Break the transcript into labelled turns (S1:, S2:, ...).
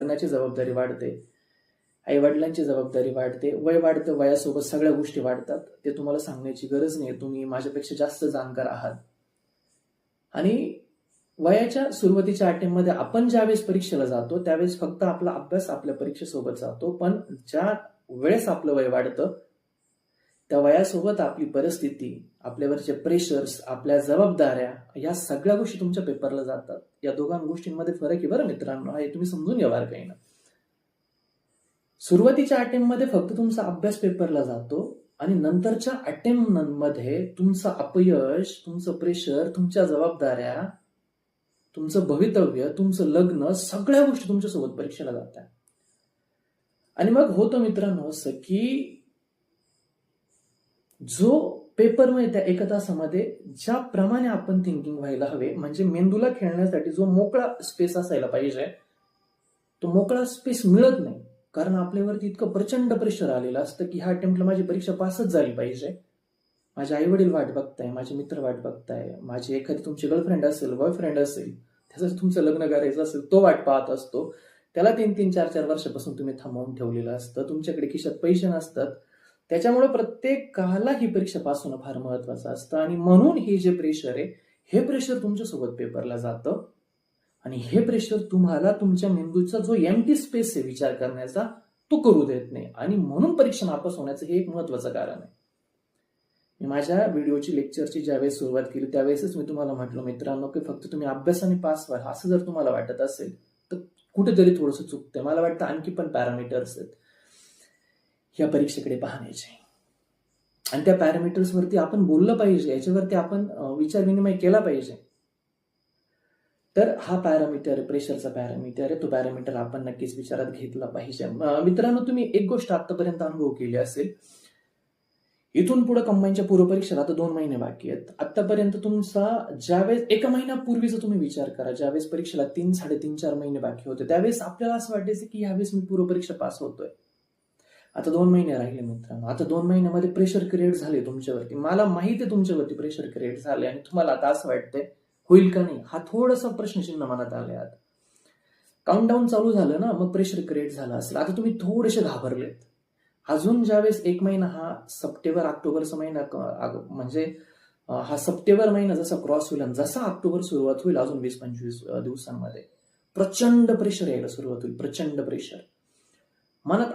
S1: करण्याची जबाबदारी वाढते आई वडिलांची जबाबदारी वाढते वय वाढतं वयासोबत सगळ्या गोष्टी वाढतात ते तुम्हाला सांगण्याची गरज नाही. तुम्ही माझ्यापेक्षा जास्त जाणकार आहात. आणि वयाच्या सुरुवातीच्या अटेम्पमध्ये आपण ज्यावेळेस परीक्षेला जातो त्यावेळेस फक्त आपला अभ्यास आपल्या परीक्षेसोबत जातो पण ज्या वेळेस आपलं वय वाढतं त्या वयासोबत आपली परिस्थिती आपल्यावरचे प्रेशर्स आपल्या जबाबदाऱ्या या सगळ्या गोष्टी तुमच्या पेपरला जातात. या दोघां गोष्टींमध्ये फरक आहे बरं मित्रांनो. हे तुम्ही समजून घ्या बार काही ना सुरुवातीच्या अटेम्पमध्ये फक्त तुमचा अभ्यास पेपरला जातो आणि नंतरच्या अटेम्पमध्ये तुमचं अपयश तुमचं प्रेशर तुमच्या जबाबदाऱ्या तुमचं भवितव्य तुमचं लग्न सगळ्या गोष्टी तुमच्यासोबत परीक्षेला जातात. आणि मग होतं मित्रांनो असं की जो पेपरमध्ये त्या एका तासामध्ये ज्याप्रमाणे आपण थिंकिंग व्हायला हवे म्हणजे मेंदूला खेळण्यासाठी जो मोकळा स्पेस असायला पाहिजे तो मोकळा स्पेस मिळत नाही. कारण आपल्यावरती इतकं प्रचंड प्रेशर आलेलं असतं की ह्या अटेम्प्टला माझी परीक्षा पासच झाली पाहिजे. माझे आई वडील वाट बघताय माझे मित्र वाट बघताय माझी एखादी तुमची गर्लफ्रेंड असेल बॉयफ्रेंड असेल त्याचं तुमचं लग्न करायचं असेल तो वाट पाहत असतो. त्याला तीन तीन चार चार वर्षापासून तुम्ही थांबवून ठेवलेलं असतं. तुमच्याकडे खिशात पैसे नसतात. त्याच्यामुळे प्रत्येकाला ही परीक्षा पास होणं फार महत्वाचं असतं. आणि म्हणून हे जे प्रेशर आहे हे प्रेशर तुमच्यासोबत पेपरला जातं. आणि हे प्रेशर तुम्हाला तुमच्या मेंदूचा जो एमटी स्पेस आहे विचार करण्याचा तो करू देत नाही. आणि म्हणून परीक्षा नापास होण्याचं हे एक महत्वाचं कारण आहे. मी माझ्या व्हिडिओची लेक्चरची ज्यावेळेस सुरुवात केली त्यावेळेसच मी तुम्हाला म्हटलं मित्रांनो की फक्त तुम्ही अभ्यासाने पास व्हा असं जर तुम्हाला वाटत असेल तर कुठेतरी थोडंसं चुकतं मला वाटतं आणखी पण पॅरामीटर्स आहेत. या परीक्षेकडे पाहण्याचे. आणि त्या पॅरामीटर्सवरती आपण बोललं पाहिजे याच्यावरती आपण विचार विनिमय केला पाहिजे. तर हा पॅरामीटर प्रेशरचा पॅरामीटर आहे तो पॅरामीटर आपण नक्कीच विचारात घेतला पाहिजे. मित्रांनो तुम्ही एक गोष्ट आतापर्यंत अनुभव केली असेल. इथून पुढे कंबाईनच्या पूर्वपरीक्षेला आता दोन महिने बाकी आहेत. आतापर्यंत तुमचा ज्यावेळेस एका महिन्यापूर्वीचा तुम्ही विचार करा ज्यावेळेस परीक्षेला तीन साडेतीन चार महिने बाकी होते त्यावेळेस आपल्याला असं वाटायचं की यावेळेस मी पूर्वपरीक्षा पास होतोय. आता दोन महिने राहिले मित्रांनो. आता दोन महिन्यामध्ये प्रेशर क्रिएट झाले तुमच्यावरती. मला माहिती आहे तुमच्यावरती प्रेशर क्रिएट झाले आणि तुम्हाला आता असं वाटतंय होईल का नाही? हा थोडासा प्रश्नचिन्ह मनात आले आता. काउंटडाऊन चालू झालं ना मग प्रेशर क्रिएट झालं असेल. आता तुम्ही थोडेसे घाबरलेत. अजून ज्यावेळेस एक महिना हा सप्टेंबर ऑक्टोबरचा महिना म्हणजे हा सप्टेंबर महिना जसा क्रॉस होईल आणि जसा ऑक्टोबर सुरुवात होईल अजून वीस पंचवीस दिवसांमध्ये प्रचंड प्रेशर यायला सुरुवात होईल. प्रचंड प्रेशर मनात